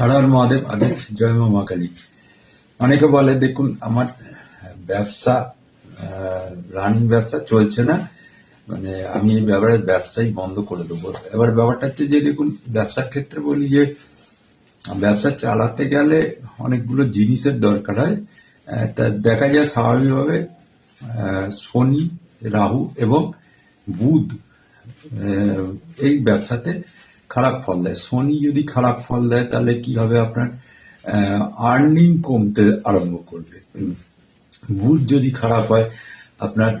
হর মহাদেব আগে জয় মা কালী অনেকে বলে, দেখুন, আমার ব্যবসা রানিং ব্যবসা চলছে না। মানে আমি এই ব্যাপারে ব্যবসাই বন্ধ করে দেবো। এবার ব্যাপারটা হচ্ছে যে, দেখুন, ব্যবসার ক্ষেত্রে বলি যে, ব্যবসা চালাতে গেলে অনেকগুলো জিনিসের দরকার হয়। তা দেখা যায় স্বাভাবিকভাবে শনি, রাহু এবং বুধ এই ব্যবসাতে খারাপ ফল দেয়। শনি যদি খারাপ ফল দেয়, তাহলে কি হবে আপনার? আর্নিং কমতে আরম্ভ করবে। বুধ যদি খারাপ হয়, আপনার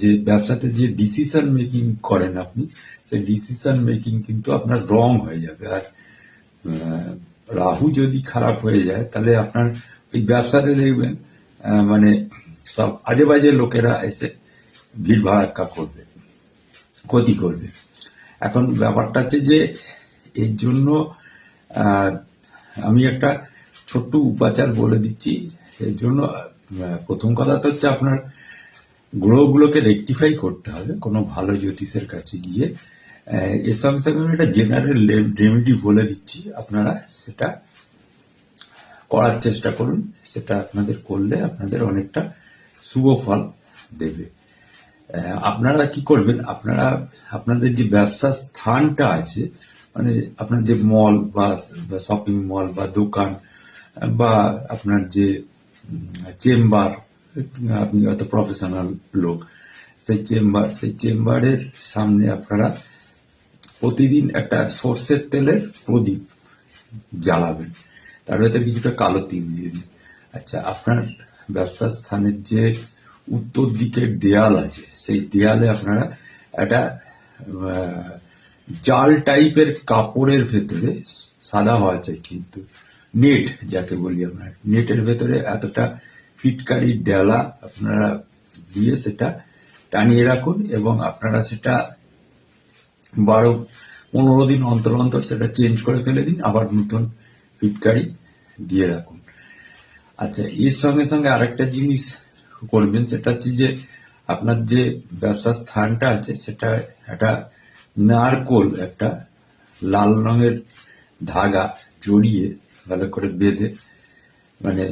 যে ব্যবসাতে যে ডিসিশন মেকিং করেন আপনি, সেই ডিসিশন মেকিং কিন্তু আপনার রং হয়ে যাবে। আর রাহু যদি খারাপ হয়ে যায়, তাহলে আপনার ওই ব্যবসাতে দেখবেন মানে সব আজে বাজে লোকেরা এসে ভিড় ভাড়াক্কা করবে, ক্ষতি করবে। এখন ব্যাপারটা হচ্ছে যে এর জন্য আমি একটা ছোট্ট উপাচার বলে দিচ্ছি। এর জন্য প্রথম কথা তো হচ্ছে আপনার গ্রহগুলোকে রেকটিফাই করতে হবে কোনো ভালো জ্যোতিষের কাছে গিয়ে। এর সঙ্গে সঙ্গে আমি একটা জেনারেল রেমেডি বলে দিচ্ছি। আপনারা সেটা করার চেষ্টা করুন। সেটা আপনাদের করলে আপনাদের অনেকটা শুভ ফল দেবে। আপনারা কি করবেন? আপনারা আপনাদের যে ব্যবসার স্থানটা আছে মানে আপনার যে মল বা শপিং মল বা দোকান বা আপনার যে চেম্বার আপনি হয়তো প্রফেশনাল লোক, সেই চেম্বার, সেই চেম্বারের সামনে আপনারা প্রতিদিন একটা সর্ষের তেলের প্রদীপ জ্বালাবেন। তার ভেতরে কিছুটা কালো তিল দিয়ে দিন। আচ্ছা আপনার ব্যবসা স্থানের যে উত্তর দিকের দেয়াল আছে। সেই দেয়ালে আপনারা একটা জাল টাইপের কাপড়ের ভেতরে, সাদা হওয়া চাই কিন্তু নেট যাকে বলি আমরা, নেটের ভেতরে এতটা ফিটকারি ডেলা আপনারা দিয়ে সেটা টানিয়ে রাখুন এবং আপনারা সেটা বারো, পনেরো দিন অন্তর অন্তর সেটা চেঞ্জ করে ফেলে দিন, আবার নতুন ফিটকারি দিয়ে রাখুন। আচ্ছা এর সঙ্গে সঙ্গে আরেকটা জিনিস করবেন, সেটা হচ্ছে যে আপনার যে ব্যবসা স্থানটা আছে, সেটা একটা নারকোল একটা লাল রঙের ধাগা জড়িয়ে ভালো করে বেঁধে মানে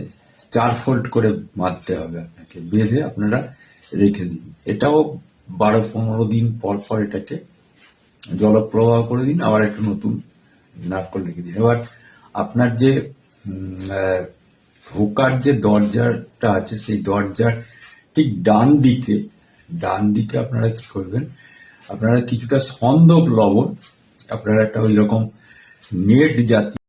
চার ফোল্ড করে মারতে হবে আপনাকে। বেঁধে আপনারা রেখে দিন। এটাও বারো পনেরো দিন পর পর এটাকে জলপ্রবাহ করে দিন, আবার একটা নতুন নারকল রেখে দিন। এবার আপনার যে ঢোকার যে দরজাটা আছে, সেই দরজার ঠিক ডান দিকে ডান দিকে আপনারা কি করবেন? আপনারা কিছুটা সন্দক লবণ, আপনারা একটা ওই রকম নেট জাতীয়